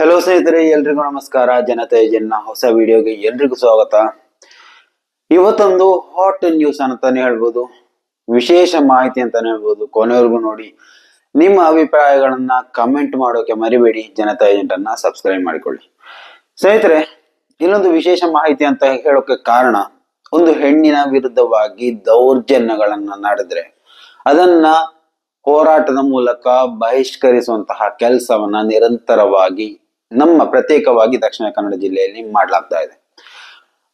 Hello ಸ್ನೇಹಿತರೆ, ಎಲ್ರಿಗೂ ನಮಸ್ಕಾರ. ಜನತೆ ಜನ ಹೊಸ ವಿಡಿಯೋಗೆ ಎಲ್ರಿಗೂ ಸ್ವಾಗತ. ಇವತ್ತೊಂದು ಹಾಟ್ ನ್ಯೂಸ್ ಅಂತಾನೆ ಹೇಳ್ಬೋದು. ವಿಶೇಷ ಮಾಹಿತಿ ಅಂತಾನೆ ಹೇಳ್ಬೋದು. ಕೊನೆವರೆಗೂ ನೋಡಿ. ನಿಮ್ಮ ಅಭಿಪ್ರಾಯಗಳನ್ನ ಕಮೆಂಟ್ ಮಾಡೋಕೆ ಮರಿಬೇಡಿ. ಜನತಾ ಏಜೆಂಟ್ ಅನ್ನ ಸಬ್ಸ್ಕ್ರೈಬ್ ಮಾಡಿಕೊಳ್ಳಿ. ಸ್ನೇಹಿತರೆ, ಇನ್ನೊಂದು ವಿಶೇಷ ಮಾಹಿತಿ ಅಂತ ಹೇಳೋಕೆ ಕಾರಣ, ಒಂದು ಹೆಣ್ಣಿನ ವಿರುದ್ಧವಾಗಿ ದೌರ್ಜನ್ಯಗಳನ್ನ ನಡೆದ್ರೆ, ಅದನ್ನ ಹೋರಾಟದ ಮೂಲಕ ಬಹಿಷ್ಕರಿಸುವಂತಹ ಕೆಲಸವನ್ನ ನಿರಂತರವಾಗಿ ನಮ್ಮ ಪ್ರತ್ಯೇಕವಾಗಿ ದಕ್ಷಿಣ ಕನ್ನಡ ಜಿಲ್ಲೆಯಲ್ಲಿ ಮಾಡಲಾಗ್ತಾ ಇದೆ.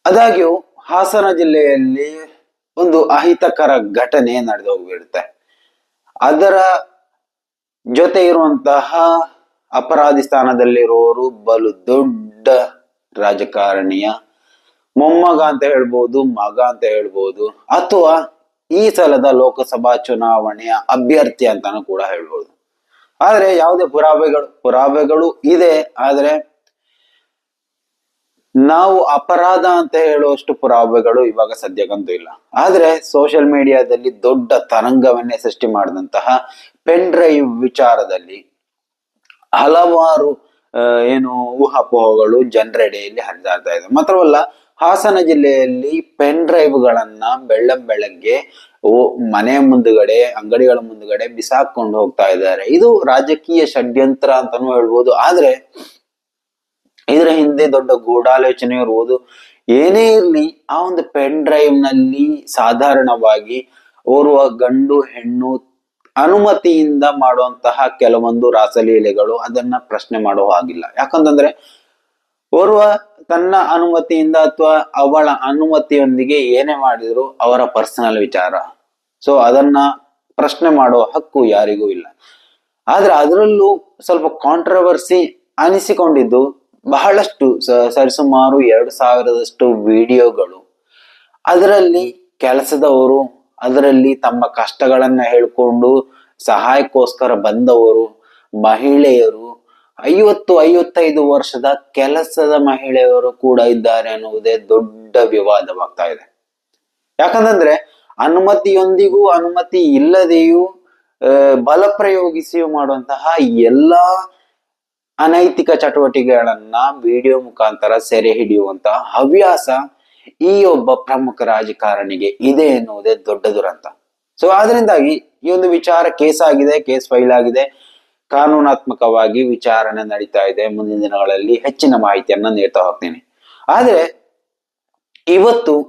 ಆದಾಗ್ಯೂ, ಹಾಸನ ಜಿಲ್ಲೆಯಲ್ಲಿ ಒಂದು ಅಹಿತಕರ ಘಟನೆ ನಡೆದು ಹೋಗಿರುತ್ತೆ. ಅದರ ಜೊತೆ ಇರುವಂತಹ ಅಪರಾಧಿ ಸ್ಥಾನದಲ್ಲಿರುವವರು ಬಲು ದೊಡ್ಡ ರಾಜಕಾರಣಿಯ ಮೊಮ್ಮಗ ಅಂತ ಹೇಳ್ಬೋದು, ಮಗ ಅಂತ ಹೇಳ್ಬೋದು, ಅಥವಾ ಈ ಸಲದ ಲೋಕಸಭಾ ಚುನಾವಣೆಯ ಅಭ್ಯರ್ಥಿ ಅಂತಾನು ಕೂಡ ಹೇಳ್ಬೋದು. ಆದ್ರೆ ಯಾವುದೇ ಪುರಾವೆಗಳು ಪುರಾವೆಗಳು ಇದೆ, ಆದರೆ ನಾವು ಅಪರಾಧ ಅಂತ ಹೇಳುವಷ್ಟು ಪುರಾವೆಗಳು ಇವಾಗ ಸದ್ಯಕ್ಕಂತೂ ಇಲ್ಲ. ಆದ್ರೆ ಸೋಷಿಯಲ್ ಮೀಡಿಯಾದಲ್ಲಿ ದೊಡ್ಡ ತರಂಗವನ್ನೇ ಸೃಷ್ಟಿ ಮಾಡಿದಂತಹ ಪೆನ್ ಡ್ರೈವ್ ವಿಚಾರದಲ್ಲಿ ಹಲವಾರು ಏನು ಊಹಾಪೋಹಗಳು ಜನರೆಡೆಯಲ್ಲಿ ಹರಿದಾಡ್ತಾ ಇದೆ. ಮಾತ್ರವಲ್ಲ ಹಾಸನ ಜಿಲ್ಲೆಯಲ್ಲಿ ಪೆನ್ ಡ್ರೈವ್ಗಳನ್ನ ಬೆಳ್ಳಂ ಬೆಳಗ್ಗೆ ಮನೆ ಮುಂದುಗಡೆ, ಅಂಗಡಿಗಳ ಮುಂದುಗಡೆ ಬಿಸಾಕೊಂಡು ಹೋಗ್ತಾ ಇದ್ದಾರೆ. ಇದು ರಾಜಕೀಯ ಷಡ್ಯಂತ್ರ ಅಂತಾನೂ ಹೇಳ್ಬೋದು. ಆದ್ರೆ, ಇದರ ಹಿಂದೆ ದೊಡ್ಡ ಗೂಢಾಲೋಚನೆ ಇರ್ಬೋದು. ಏನೇ ಇರ್ಲಿ, ಆ ಒಂದು ಪೆನ್ ಡ್ರೈವ್ನಲ್ಲಿ ಸಾಧಾರಣವಾಗಿ ಓರ್ವ ಗಂಡು, ಹೆಣ್ಣು ಅನುಮತಿಯಿಂದ ಮಾಡುವಂತಹ ಕೆಲವೊಂದು ರಾಸಲೀಲೆಗಳು ಅದನ್ನ ಪ್ರಶ್ನೆ ಮಾಡುವ ಹಾಗಿಲ್ಲ. ಯಾಕಂತಂದ್ರೆ, ಓರ್ವ ತನ್ನ ಅನುಮತಿಯಿಂದ ಅಥವಾ ಅವಳ ಅನುಮತಿಯೊಂದಿಗೆ ಏನೇ ಮಾಡಿದ್ರು ಅವರ ಪರ್ಸನಲ್ ವಿಚಾರ. ಸೊ ಅದನ್ನ ಪ್ರಶ್ನೆ ಮಾಡುವ ಹಕ್ಕು ಯಾರಿಗೂ ಇಲ್ಲ. ಆದ್ರೆ ಅದರಲ್ಲೂ ಸ್ವಲ್ಪ ಕಾಂಟ್ರವರ್ಸಿ ಅನಿಸಿಕೊಂಡಿದ್ದು ಬಹಳಷ್ಟು ಸರಿಸುಮಾರು ಎರಡು ಸಾವಿರದಷ್ಟು ವಿಡಿಯೋಗಳು. ಅದರಲ್ಲಿ ಕೆಲಸದವರು, ಅದರಲ್ಲಿ ತಮ್ಮ ಕಷ್ಟಗಳನ್ನ ಹೇಳ್ಕೊಂಡು ಸಹಾಯಕ್ಕೋಸ್ಕರ ಬಂದವರು, ಮಹಿಳೆಯರು ಐವತ್ತು ಐವತ್ತೈದು ವರ್ಷದ ಕೆಲಸದ ಮಹಿಳೆಯರು ಕೂಡ ಇದ್ದಾರೆ ಅನ್ನುವುದೇ ದೊಡ್ಡ ವಿವಾದವಾಗ್ತಾ ಇದೆ. ಯಾಕಂತಂದ್ರೆ ಅನುಮತಿಯೊಂದಿಗೂ ಅನುಮತಿ ಇಲ್ಲದೆಯೂ ಬಲ ಪ್ರಯೋಗಿಸಿಯೂ ಮಾಡುವಂತಹ ಎಲ್ಲಾ ಅನೈತಿಕ ಚಟುವಟಿಕೆಗಳನ್ನ ವಿಡಿಯೋ ಮುಖಾಂತರ ಸೆರೆ ಹಿಡಿಯುವಂತಹ ಹವ್ಯಾಸ ಈ ಒಬ್ಬ ಪ್ರಮುಖ ರಾಜಕಾರಣಿಗೆ ಇದೆ ಎನ್ನುವುದೇ ದೊಡ್ಡ ದುರಂತ. ಸೊ ಆದ್ರಿಂದಾಗಿ ಈ ಒಂದು ವಿಚಾರ ಕೇಸ್ ಆಗಿದೆ, ಕೇಸ್ ಫೈಲ್ ಆಗಿದೆ. ಕಾನೂನಾತ್ಮಕವಾಗಿ ವಿಚಾರಣೆ ನಡೀತಾ ಇದೆ ಮುಂದಿನ ದಿನಗಳಲ್ಲಿ ಹೆಚ್ಚಿನ ಮಾಹಿತಿಯನ್ನ ನೀಡ್ತಾ ಹೋಗ್ತೀನಿ. ಆದ್ರೆ ಇವತ್ತು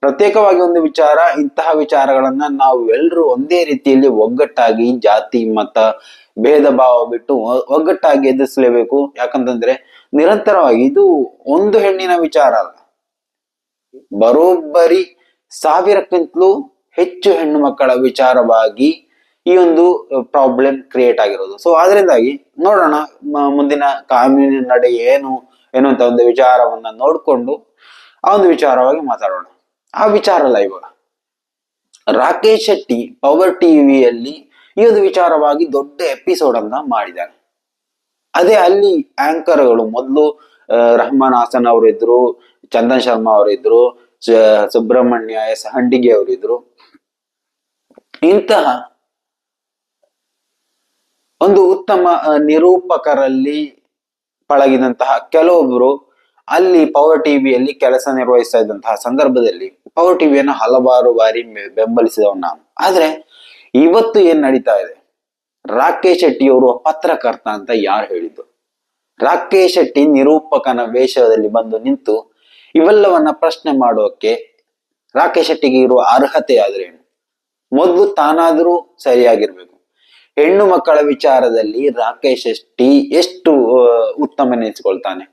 ಪ್ರತ್ಯೇಕವಾಗಿ ಒಂದು ವಿಚಾರ, ಇಂತಹ ವಿಚಾರಗಳನ್ನ ನಾವು ಎಲ್ಲರೂ ಒಂದೇ ರೀತಿಯಲ್ಲಿ ಒಗ್ಗಟ್ಟಾಗಿ ಜಾತಿ, ಮತ, ಭೇದ ಭಾವ ಬಿಟ್ಟು ಒಗ್ಗಟ್ಟಾಗಿ ಎದುರಿಸಲೇಬೇಕು. ಯಾಕಂತಂದ್ರೆ ನಿರಂತರವಾಗಿ ಇದು ಒಂದು ಹೆಣ್ಣಿನ ವಿಚಾರ ಅಲ್ಲ. ಬರೋಬ್ಬರಿ ಸಾವಿರಕ್ಕಿಂತಲೂ ಹೆಚ್ಚು ಹೆಣ್ಣು ಮಕ್ಕಳ ವಿಚಾರವಾಗಿ ಈ ಒಂದು ಪ್ರಾಬ್ಲಮ್ ಕ್ರಿಯೇಟ್ ಆಗಿರೋದು. ಸೊ ಅದರಿಂದಾಗಿ ನೋಡೋಣ ಮುಂದಿನ ಕಾನೂನಿನ ನಡೆ ಏನು ಎನ್ನುವಂತ ಒಂದು ವಿಚಾರವನ್ನ ನೋಡ್ಕೊಂಡು ಆ ಒಂದು ವಿಚಾರವಾಗಿ ಮಾತಾಡೋಣ. ಆ ವಿಚಾರ ಅಲ್ಲ. ಇವಾಗ ರಾಕೇಶ್ ಶೆಟ್ಟಿ ಪವರ್ ಟಿವಿಯಲ್ಲಿ ಈ ಒಂದು ವಿಚಾರವಾಗಿ ದೊಡ್ಡ ಎಪಿಸೋಡ್ ಅನ್ನ ಮಾಡಿದ್ದಾರೆ. ಅದೇ ಅಲ್ಲಿ ಆಂಕರ್ಗಳು ಮೊದಲು ರಹಮಾನ್ ಹಾಸನ್ ಅವರಿದ್ರು, ಚಂದನ್ ಶರ್ಮಾ ಅವರಿದ್ರು ಸುಬ್ರಹ್ಮಣ್ಯ ಎಸ್, ಹಂಡಿಗೆ ಅವರಿದ್ರು. ಇಂತಹ ಒಂದು ಉತ್ತಮ ನಿರೂಪಕರಲ್ಲಿ ಪಳಗಿದಂತಹ ಕೆಲವೊಬ್ರು ಅಲ್ಲಿ ಪವರ್ ಟಿವಿಯಲ್ಲಿ ಕೆಲಸ ನಿರ್ವಹಿಸ್ತಾ ಇದ್ದಂತಹ ಸಂದರ್ಭದಲ್ಲಿ ಪವರ್ ಟಿವಿಯನ್ನು ಹಲವಾರು ಬಾರಿ ಬೆಂಬಲಿಸಿದವ್ ನಾನು. ಆದ್ರೆ ಇವತ್ತು ಏನ್ ನಡೀತಾ ಇದೆ? ರಾಕೇಶ್ ಶೆಟ್ಟಿ ಅವರು ಪತ್ರಕರ್ತ ಅಂತ ಯಾರು ಹೇಳಿದ್ದು? ರಾಕೇಶ್ ಶೆಟ್ಟಿ ನಿರೂಪಕನ ವೇಷದಲ್ಲಿ ಬಂದು ನಿಂತು ಇವೆಲ್ಲವನ್ನ ಪ್ರಶ್ನೆ ಮಾಡೋಕೆ ರಾಕೇಶ್ ಶೆಟ್ಟಿಗೆ ಇರುವ ಅರ್ಹತೆ ಆದ್ರೇನು ಮೊದಲು ತಾನಾದರೂ ಸರಿಯಾಗಿರ್ಬೇಕು. ಹೆಣ್ಣು ಮಕ್ಕಳ ವಿಚಾರದಲ್ಲಿ ರಾಕೇಶ್ ಶೆಟ್ಟಿ ಎಷ್ಟು ಉತ್ತಮ ನೆನೆಸ್ಕೊಳ್ತಾನೆ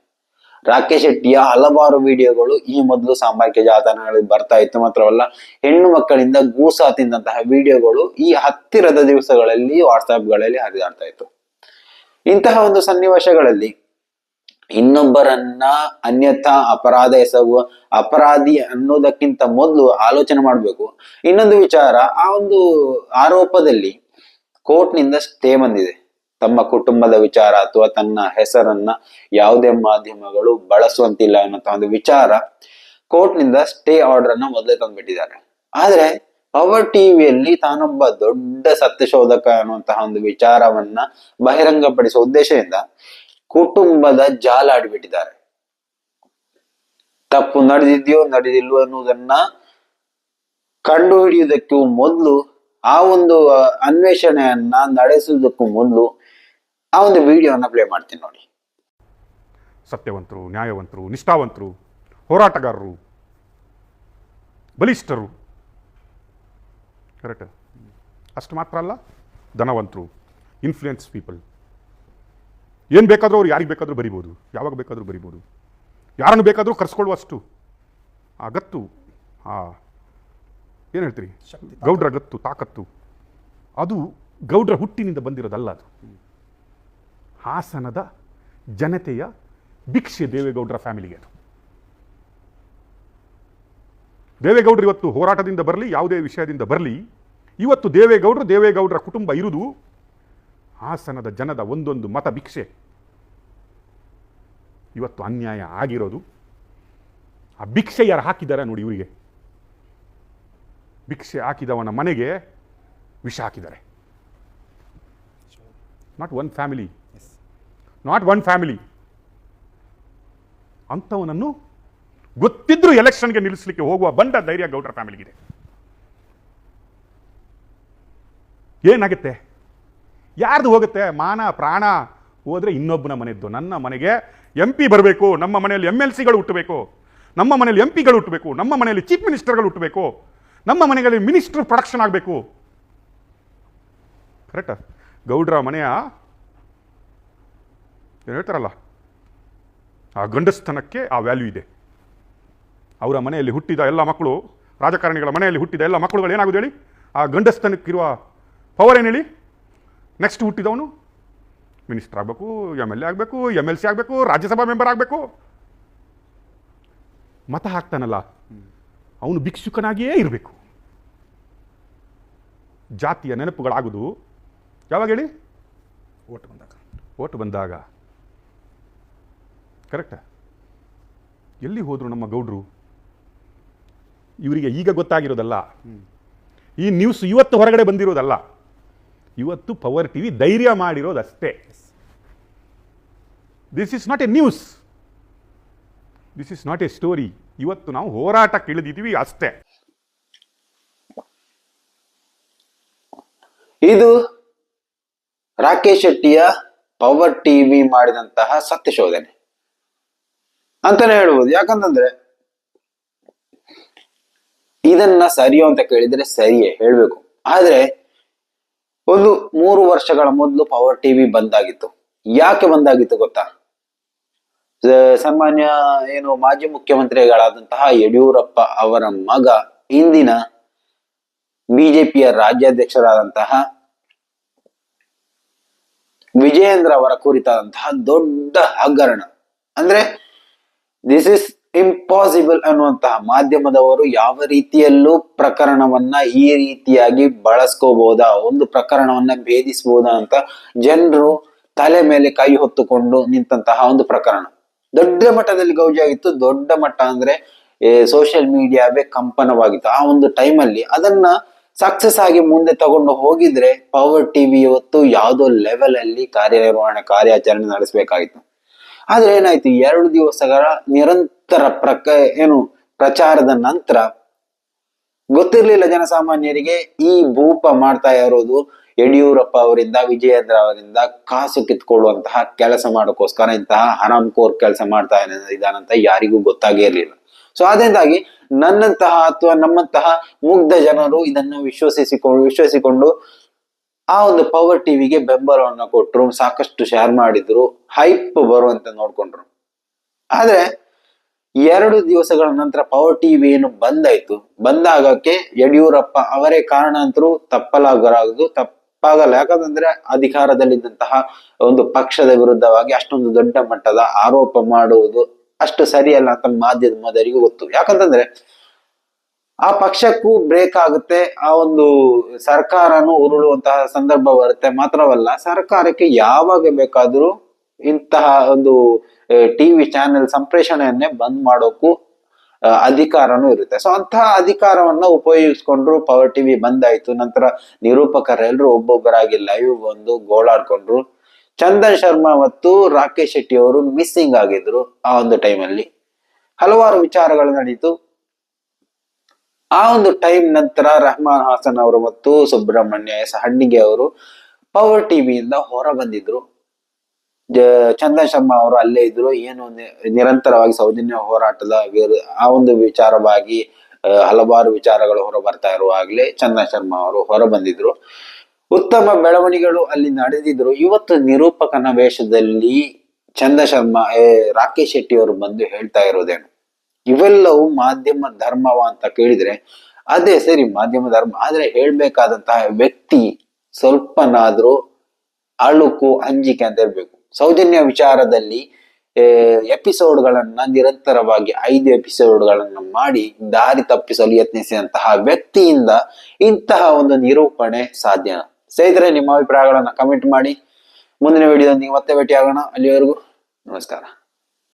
ರಾಕೇಶ್ ಶೆಟ್ಟಿಯ ಹಲವಾರು ವಿಡಿಯೋಗಳು ಈ ಮೊದಲು ಸಾಮಾಜಿಕ ಜಾಲತಾಣಗಳಲ್ಲಿ ಬರ್ತಾ ಇತ್ತು ಮಾತ್ರವಲ್ಲ, ಹೆಣ್ಣು ಮಕ್ಕಳಿಂದ ಗೂಸಾ ತಿಂದಂತಹ ವಿಡಿಯೋಗಳು ಈ ಹತ್ತಿರದ ದಿವಸಗಳಲ್ಲಿ ವಾಟ್ಸಾಪ್ಗಳಲ್ಲಿ ಹರಿದಾಡ್ತಾ ಇತ್ತು. ಇಂತಹ ಒಂದು ಸನ್ನಿವೇಶಗಳಲ್ಲಿ ಇನ್ನೊಬ್ಬರನ್ನ ಅನ್ಯಥಾ ಅಪರಾಧ ಎಸಗುವ, ಅಪರಾಧಿ ಅನ್ನೋದಕ್ಕಿಂತ ಮೊದಲು ಆಲೋಚನೆ ಮಾಡಬೇಕು. ಇನ್ನೊಂದು ವಿಚಾರ, ಆ ಒಂದು ಆರೋಪದಲ್ಲಿ ಕೋರ್ಟ್ನಿಂದ ಸ್ಟೇ ಬಂದಿದೆ. ತಮ್ಮ ಕುಟುಂಬದ ವಿಚಾರ ಅಥವಾ ತನ್ನ ಹೆಸರನ್ನ ಯಾವುದೇ ಮಾಧ್ಯಮಗಳು ಬಳಸುವಂತಿಲ್ಲ ಅನ್ನೋ ಒಂದು ವಿಚಾರ ಕೋರ್ಟ್ನಿಂದ ಸ್ಟೇ ಆರ್ಡರ್ ಅನ್ನ ಮೊದಲೇ ತಂದ್ಬಿಟ್ಟಿದ್ದಾರೆ. ಆದ್ರೆ ಪವರ್ ಟಿವಿಯಲ್ಲಿ ತಾನೊಬ್ಬ ದೊಡ್ಡ ಸತ್ಯಶೋಧಕ ಅನ್ನುವಂತಹ ಒಂದು ವಿಚಾರವನ್ನ ಬಹಿರಂಗಪಡಿಸುವ ಉದ್ದೇಶದಿಂದ ಕುಟುಂಬದ ಜಾಲ ಆಡಿಬಿಟ್ಟಿದ್ದಾರೆ. ತಪ್ಪು ನಡೆದಿದೆಯೋ ನಡೆದಿಲ್ವೋ ಅನ್ನೋದನ್ನ ಕಂಡು ಹಿಡಿಯುವುದಕ್ಕೂ ಮೊದಲು ಆ ಒಂದು ಅನ್ವೇಷಣೆಯನ್ನ ನಡೆಸುವುದಕ್ಕೂ ಮೊದಲು ಆ ಒಂದು ವಿಡಿಯೋನ ಪ್ಲೇ ಮಾಡ್ತೀನಿ ನೋಡಿ. ಸತ್ಯವಂತರು, ನ್ಯಾಯವಂತರು, ನಿಷ್ಠಾವಂತರು, ಹೋರಾಟಗಾರರು, ಬಲಿಷ್ಠರು. ಕರೆಕ್ಟ್ ಅಷ್ಟು ಮಾತ್ರ ಅಲ್ಲ, ಧನವಂತರು ಇನ್ಫ್ಲೂಯೆನ್ಸ್ ಪೀಪಲ್ ಏನು ಬೇಕಾದರೂ ಅವ್ರು ಯಾರಿಗೆ ಬೇಕಾದರೂ ಬರಿಬೋದು, ಯಾವಾಗ ಬೇಕಾದರೂ ಬರಿಬೋದು. ಯಾರನ್ನು ಬೇಕಾದರೂ ಕರೆಸ್ಕೊಳ್ಳುವಷ್ಟು. ಆ ಆ ಏನು ಹೇಳ್ತೀರಿ? ಗೌಡ್ರ ಗತ್ತು ತಾಕತ್ತು. ಅದು ಗೌಡ್ರ ಹುಟ್ಟಿನಿಂದ ಬಂದಿರೋದಲ್ಲ ಅದು. ಹಾಸನದ ಜನತೆಯ ಭಿಕ್ಷೆ ದೇವೇಗೌಡರ ಫ್ಯಾಮಿಲಿಗೆ ಅದು. ದೇವೇಗೌಡರು ಇವತ್ತು ಹೋರಾಟದಿಂದ ಬರಲಿ ಯಾವುದೇ ವಿಷಯದಿಂದ ಬರಲಿ ಇವತ್ತು ದೇವೇಗೌಡರು ದೇವೇಗೌಡರ ಕುಟುಂಬ ಇರುವುದು ಹಾಸನದ ಜನದ ಒಂದೊಂದು ಮತ ಭಿಕ್ಷೆ. ಇವತ್ತು ಅನ್ಯಾಯ ಆಗಿರೋದು. ಆ ಭಿಕ್ಷೆ ಯಾರು ಹಾಕಿದ್ದಾರೆ ನೋಡಿ ಇವರಿಗೆ. ಭಿಕ್ಷೆ ಹಾಕಿದವನ ಮನೆಗೆ ವಿಷ ಹಾಕಿದ್ದಾರೆ. Not one family not one family ಅಂಥವನನ್ನು ಗೊತ್ತಿದ್ರೂ ಎಲೆಕ್ಷನ್ಗೆ ನಿಲ್ಲಿಸಲಿಕ್ಕೆ ಹೋಗುವ ಬಂಡ ಧೈರ್ಯ ಗೌಡ್ರ ಫ್ಯಾಮಿಲಿಗಿದೆ ಏನಾಗುತ್ತೆ? ಯಾರ್ದು ಹೋಗುತ್ತೆ? ಮಾನ ಪ್ರಾಣ ಹೋದ್ರೆ ಇನ್ನೊಬ್ಬನ ಮನೆದ್ದು ನನ್ನ ಮನೆಗೆ ಎಂ ಪಿ ಬರಬೇಕು. ನಮ್ಮ ಮನೆಯಲ್ಲಿ ಎಂ ಎಲ್ ಸಿಗಳು ಹುಟ್ಟಬೇಕು. ನಮ್ಮ ಮನೆಯಲ್ಲಿ ಎಂ ಪಿಗಳು ಹುಟ್ಟಬೇಕು. ನಮ್ಮ ಮನೆಯಲ್ಲಿ ಚೀಫ್ ಮಿನಿಸ್ಟರ್ಗಳು ಹುಟ್ಟಬೇಕು. ನಮ್ಮ ಮನೆಗಳಲ್ಲಿ ಮಿನಿಸ್ಟ್ರ್ ಪ್ರೊಡಕ್ಷನ್ ಆಗಬೇಕು. ಕರೆಕ್ಟಾ ಗೌಡ್ರ ಮನೆಯ ಏನು ಹೇಳ್ತಾರಲ್ಲ? ಆ ಗಂಡಸ್ತನಕ್ಕೆ ಆ ವ್ಯಾಲ್ಯೂ ಇದೆ. ಅವರ ಮನೆಯಲ್ಲಿ ಹುಟ್ಟಿದ ಎಲ್ಲ ಮಕ್ಕಳು, ರಾಜಕಾರಣಿಗಳ ಮನೆಯಲ್ಲಿ ಹುಟ್ಟಿದ ಎಲ್ಲ ಮಕ್ಕಳುಗಳು ಏನಾಗೋದು ಹೇಳಿ? ಆ ಗಂಡಸ್ತನಕ್ಕಿರುವ ಪವರ್ ಏನು ಹೇಳಿ? ನೆಕ್ಸ್ಟ್ ಹುಟ್ಟಿದವನು ಮಿನಿಸ್ಟರ್ ಆಗಬೇಕು ಎಂ ಎಲ್ ಎ ಆಗಬೇಕು ಎಂ ಎಲ್ ಸಿ ಆಗಬೇಕು, ರಾಜ್ಯಸಭಾ ಮೆಂಬರ್ ಆಗಬೇಕು. ಮತ ಹಾಕ್ತಾನಲ್ಲ. ಅವನು ಭಿಕ್ಷುಕನಾಗಿಯೇ ಇರಬೇಕು. ಜಾತಿಯ ನೆನಪುಗಳಾಗುವುದು ಯಾವಾಗ ಹೇಳಿ? ಓಟ್ ಬಂದಾಗ. ಓಟ್ ಬಂದಾಗ. ಕರೆಕ್ಟಾ? ಎಲ್ಲಿ ಹೋದರು ನಮ್ಮ ಗೌಡ್ರು? ಇವರಿಗೆ ಈಗ ಗೊತ್ತಾಗಿರೋದಲ್ಲ. ಈ ನ್ಯೂಸ್ ಇವತ್ತು ಹೊರಗಡೆ ಬಂದಿರೋದಲ್ಲ. ಇವತ್ತು ಪವರ್ ಟಿವಿ ಧೈರ್ಯ ಮಾಡಿರೋದಷ್ಟೇ. This is not a news this is not a story ಇವತ್ತು ನಾವು ಹೋರಾಟಕ್ಕೆ ಇಳಿದಿದ್ದೀವಿ ಅಷ್ಟೇ. ಇದು ರಾಕೇಶ್ ಶೆಟ್ಟಿಯ ಪವರ್ ಟಿವಿ ಮಾಡಿದಂತಹ ಸತ್ಯ ಶೋಧನೆ ಅಂತಾನೆ ಹೇಳ್ಬೋದು. ಯಾಕಂತಂದ್ರೆ ಇದನ್ನ ಸರಿಯೋ ಅಂತ ಕೇಳಿದ್ರೆ ಸರಿಯೇ ಹೇಳ್ಬೇಕು. ಆದ್ರೆ ಒಂದು ಮೂರು ವರ್ಷಗಳ ಮೊದಲು ಪವರ್ ಟಿವಿ ಬಂದಾಗಿತ್ತು. ಯಾಕೆ ಬಂದಾಗಿತ್ತು ಗೊತ್ತಾ? ಸನ್ಮಾನ್ಯ ಏನು ಮಾಜಿ ಮುಖ್ಯಮಂತ್ರಿಗಳಾದಂತಹ ಯಡಿಯೂರಪ್ಪ ಅವರ ಮಗ, ಇಂದಿನ ಬಿಜೆಪಿಯ ರಾಜ್ಯಾಧ್ಯಕ್ಷರಾದಂತಹ ವಿಜಯೇಂದ್ರ ಅವರ ಕುರಿತಾದಂತಹ ದೊಡ್ಡ ಹಗರಣ. ಅಂದ್ರೆ ದಿಸ್ ಇಸ್ ಇಂಪಾಸಿಬಲ್ ಅನ್ನುವಂತಹ ಮಾಧ್ಯಮದವರು ಯಾವ ರೀತಿಯಲ್ಲೂ ಪ್ರಕರಣವನ್ನ ಈ ರೀತಿಯಾಗಿ ಬಳಸ್ಕೋಬಹುದಾ ಒಂದು ಪ್ರಕರಣವನ್ನ ಭೇದಿಸಬಹುದಾ ಅಂತ ಜನರು ತಲೆ ಮೇಲೆ ಕೈ ಹೊತ್ತುಕೊಂಡು ನಿಂತಹ ಒಂದು ಪ್ರಕರಣ. ದೊಡ್ಡ ಮಟ್ಟದಲ್ಲಿ ಗೌಜಿಯಾಗಿತ್ತು ದೊಡ್ಡ ಮಟ್ಟ ಅಂದ್ರೆ ಸೋಷಿಯಲ್ ಮೀಡಿಯಾವೇ ಕಂಪನವಾಗಿತ್ತು. ಆ ಒಂದು ಟೈಮಲ್ಲಿ ಅದನ್ನ ಸಕ್ಸಸ್ ಆಗಿ ಮುಂದೆ ತಗೊಂಡು ಹೋಗಿದ್ರೆ ಪವರ್ ಟಿವಿ ಇವತ್ತು ಯಾವುದೋ ಲೆವೆಲ್ ಅಲ್ಲಿ ಕಾರ್ಯನಿರ್ವಹಣೆ, ಕಾರ್ಯಾಚರಣೆ ನಡೆಸಬೇಕಾಗಿತ್ತು. ಆದ್ರೆ ಏನಾಯ್ತು? ಎರಡು ದಿವಸಗಳ ನಿರಂತರ ಪ್ರಕ, ಏನು, ಪ್ರಚಾರದ ನಂತರ ಗೊತ್ತಿರ್ಲಿಲ್ಲ ಜನಸಾಮಾನ್ಯರಿಗೆ ಈ ಭೂಪ ಮಾಡ್ತಾ ಇರೋದು. ಯಡಿಯೂರಪ್ಪ ಅವರಿಂದ, ವಿಜಯೇಂದ್ರ ಅವರಿಂದ ಕಾಸು ಕಿತ್ಕೊಳ್ಳುವಂತಹ ಕೆಲಸ ಮಾಡೋಕ್ಕೋಸ್ಕರ ಇಂತಹ ಹರಾಮ್ ಕೋರ್ ಕೆಲಸ ಮಾಡ್ತಾ ಇದ್ದಾನಂತ ಯಾರಿಗೂ ಗೊತ್ತಾಗೇ ಇರಲಿಲ್ಲ. ಸೊ ಅದರಿಂದಾಗಿ ನನ್ನಂತಹ ಅಥವಾ ನಮ್ಮಂತಹ ಮುಗ್ಧ ಜನರು ಇದನ್ನು ವಿಶ್ವಸಿಸಿಕೊಂಡು, ವಿಶ್ವಸಿಕೊಂಡು ಆ ಒಂದು ಪವರ್ ಟಿವಿಗೆ ಬೆಂಬಲವನ್ನು ಕೊಟ್ಟರು, ಸಾಕಷ್ಟು ಶೇರ್ ಮಾಡಿದ್ರು, ಹೈಪ್ ಬರುವಂತೆ ನೋಡ್ಕೊಂಡ್ರು. ಆದ್ರೆ ಎರಡು ದಿವಸಗಳ ನಂತರ ಪವರ್ ಟಿವಿ ಏನು ಬಂದಾಯ್ತು? ಬಂದಾಗಕ್ಕೆ ಯಡಿಯೂರಪ್ಪ ಅವರೇ ಕಾರಣ ಅಂತರೂ ತಪ್ಪಲಾಗಲಾಗದು ತಪ್ಪಾಗಲ್ಲ. ಯಾಕಂದ್ರೆ ಅಧಿಕಾರದಲ್ಲಿದ್ದಂತಹ ಒಂದು ಪಕ್ಷದ ವಿರುದ್ಧವಾಗಿ ಅಷ್ಟೊಂದು ದೊಡ್ಡ ಮಟ್ಟದ ಆರೋಪ ಮಾಡುವುದು ಅಷ್ಟು ಸರಿಯಲ್ಲ ಅಂತ ಮಾಧ್ಯಮದವರಿಗೂ ಗೊತ್ತು. ಯಾಕಂತಂದ್ರೆ ಆ ಪಕ್ಷಕ್ಕೂ ಬ್ರೇಕ್ ಆಗುತ್ತೆ. ಆ ಒಂದು ಸರ್ಕಾರನು ಉರುಳುವಂತಹ ಸಂದರ್ಭ ಬರುತ್ತೆ. ಮಾತ್ರವಲ್ಲ, ಸರ್ಕಾರಕ್ಕೆ ಯಾವಾಗ ಬೇಕಾದರೂ ಇಂತಹ ಒಂದು ಟಿವಿ ಚಾನೆಲ್ ಸಂಪ್ರೇಷಣೆಯನ್ನೇ ಬಂದ್ ಮಾಡೋಕ್ಕೂ ಅಧಿಕಾರನೂ ಇರುತ್ತೆ. ಸೊ ಅಂತಹ ಅಧಿಕಾರವನ್ನ ಉಪಯೋಗಿಸ್ಕೊಂಡ್ರು ಪವರ್ ಟಿವಿ ಬಂದಾಯ್ತು. ನಂತರ ನಿರೂಪಕರೆಲ್ಲರೂ ಒಬ್ಬೊಬ್ಬರಾಗಿ ಲೈವ್ ಬಂದು ಗೋಳಾಡ್ಕೊಂಡ್ರು. ಚಂದನ್ ಶರ್ಮಾ ಮತ್ತು ರಾಕೇಶ್ ಶೆಟ್ಟಿ ಅವರು ಮಿಸ್ಸಿಂಗ್ ಆಗಿದ್ರು ಆ ಒಂದು ಟೈಮಲ್ಲಿ ಹಲವಾರು ವಿಚಾರಗಳು ನಡೀತು. ಆ ಒಂದು ಟೈಮ್ ನಂತರ ರಹಮಾನ್ ಹಾಸನ್ ಅವರು ಮತ್ತು ಸುಬ್ರಹ್ಮಣ್ಯ ಎಸ್ ಹಣ್ಣಿಗೆ ಅವರು ಪವರ್ ಟಿವಿಯಿಂದ ಹೊರ ಬಂದಿದ್ರು. ಚಂದನ್ ಶರ್ಮಾ ಅವರು ಅಲ್ಲೇ ಇದ್ರು. ಏನು ನಿರಂತರವಾಗಿ ಸೌಜನ್ಯ ಹೋರಾಟದ ಆ ಒಂದು ವಿಚಾರವಾಗಿ ಹಲವಾರು ವಿಚಾರಗಳು ಹೊರ ಬರ್ತಾ ಇರುವಾಗಲೇ ಚಂದನ್ ಶರ್ಮಾ ಅವರು ಹೊರ ಬಂದಿದ್ರು. ಉತ್ತಮ ಬೆಳವಣಿಗೆಗಳು ಅಲ್ಲಿ ನಡೆದಿದ್ರು. ಇವತ್ತು ನಿರೂಪಕನ ವೇಷದಲ್ಲಿ ಚಂದ ಶರ್ಮಾ ರಾಕೇಶ್ ಶೆಟ್ಟಿ ಅವರು ಬಂದು ಹೇಳ್ತಾ ಇರೋದೇನು? ಇವೆಲ್ಲವೂ ಮಾಧ್ಯಮ ಧರ್ಮವ ಅಂತ ಕೇಳಿದ್ರೆ, ಅದೇ ಸರಿ ಮಾಧ್ಯಮ ಧರ್ಮ, ಆದ್ರೆ ಹೇಳ್ಬೇಕಾದಂತಹ ವ್ಯಕ್ತಿ ಸ್ವಲ್ಪನಾದ್ರೂ ಅಳುಕು ಅಂಜಿಕೆ ಅಂತ ಇರ್ಬೇಕು. ಸೌಜನ್ಯ ವಿಚಾರದಲ್ಲಿ ಎಪಿಸೋಡ್ಗಳನ್ನ ನಿರಂತರವಾಗಿ ಐದು ಎಪಿಸೋಡ್ಗಳನ್ನ ಮಾಡಿ ದಾರಿ ತಪ್ಪಿಸಲು ಯತ್ನಿಸಿದಂತಹ ವ್ಯಕ್ತಿಯಿಂದ ಇಂತಹ ಒಂದು ನಿರೂಪಣೆ ಸಾಧ್ಯ. ಸ್ನೇಹಿತರೆ, ನಿಮ್ಮ ಅಭಿಪ್ರಾಯಗಳನ್ನ ಕಮೆಂಟ್ ಮಾಡಿ. ಮುಂದಿನ ವಿಡಿಯೋದೊಂದಿಗೆ ಮತ್ತೆ ಭೇಟಿಯಾಗೋಣ. ಅಲ್ಲಿವರೆಗೂ ನಮಸ್ಕಾರ.